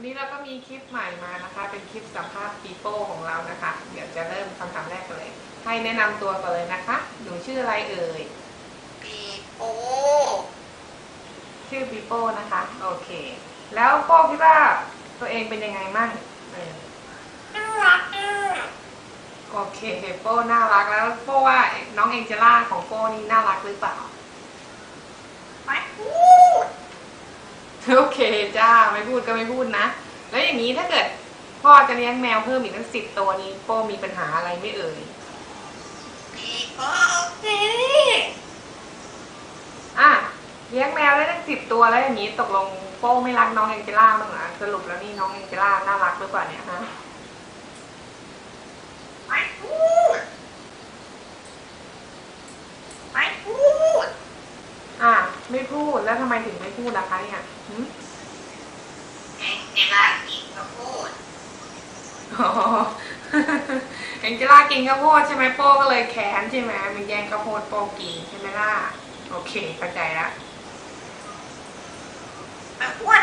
วันนี้เราก็มีคลิปใหม่มานะคะ เป็นคลิปสัมภาษณ์ปีโป้ของเรานะคะ เดี๋ยวจะเริ่มคำถามแรกเลย ให้แนะนำตัวก่อนเลยนะคะ หนูชื่ออะไรเอ่ย ปีโป้ชื่อปีโป้นะคะ โอเค แล้วโป้คิดว่าตัวเองเป็นยังไงมั่งเออน่ารักอะโอเคโป้น่ารักแล้วโป้ว่าน้องเองเจล่าของโป้นี่น่ารักหรือเปล่า ไม่พูด โอเคจ้าไม่พูดก็ไม่พูดนะ แล้วอย่างนี้ถ้าเกิด พ่อจะเลี้ยงแมวเพิ่มอีกตั้งสิบตัวนี้โป้มีปัญหาอะไรไม่เอ่ยปีโป้สิอะเลี้ยงแมวได้ตั้งสิบตัวแล้วอย่างนี้ตกลงโป้ไม่รักน้องแองเจล่าบ้างเหรอสรุปแล้วนี่น้องแองเจล่าน่ารักหรือเปล่าเนี่ยฮะ ไม่พูดไม่พูด อะ ไม่พูดแล้วทำไมถึงไม่พูดล่ะคะเนี่ยหึแองเจล่ากินข้าวโพดอ๋อแองเจล่ากินข้าวโพดใช่ไหมโป้ก็เลยแค้นใช่ไหมมันแย่งข้าวโพดโป้กินใช่ไหมล่ะโอเคเข้าใจละแมวอ้วน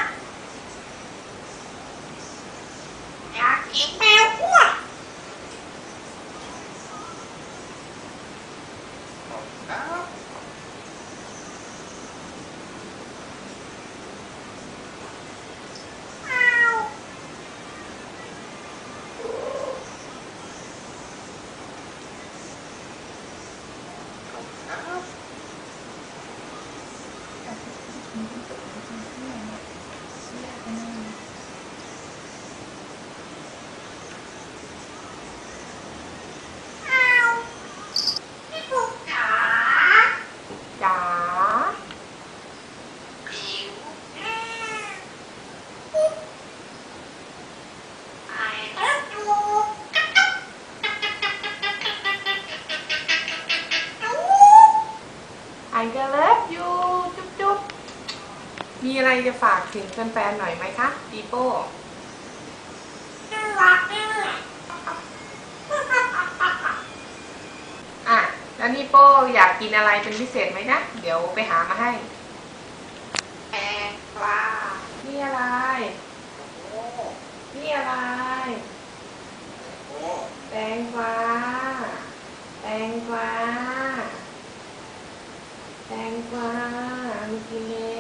อยากกินแมวอ้วนครับครับ อ้าวพี่ปุ๊กจ๋า จ๋า ผิวแม่ปุ๊กไอ้รักดูกระตุกดู ไอ ก็เลิฟยูจุ๊บจุ๊บมีอะไรจะฝากถึงแฟนๆหน่อยไหมคะปีโป้น่ารักอะอะแล้วนี่โป้อยากกินอะไรเป็นพิเศษไหมนะ เดี๋ยวไปหามาให้แพงกว่านี่อะไรโอ้นี่อะไรโหแตงกวาแตงกวา แตงกวามีกินแล้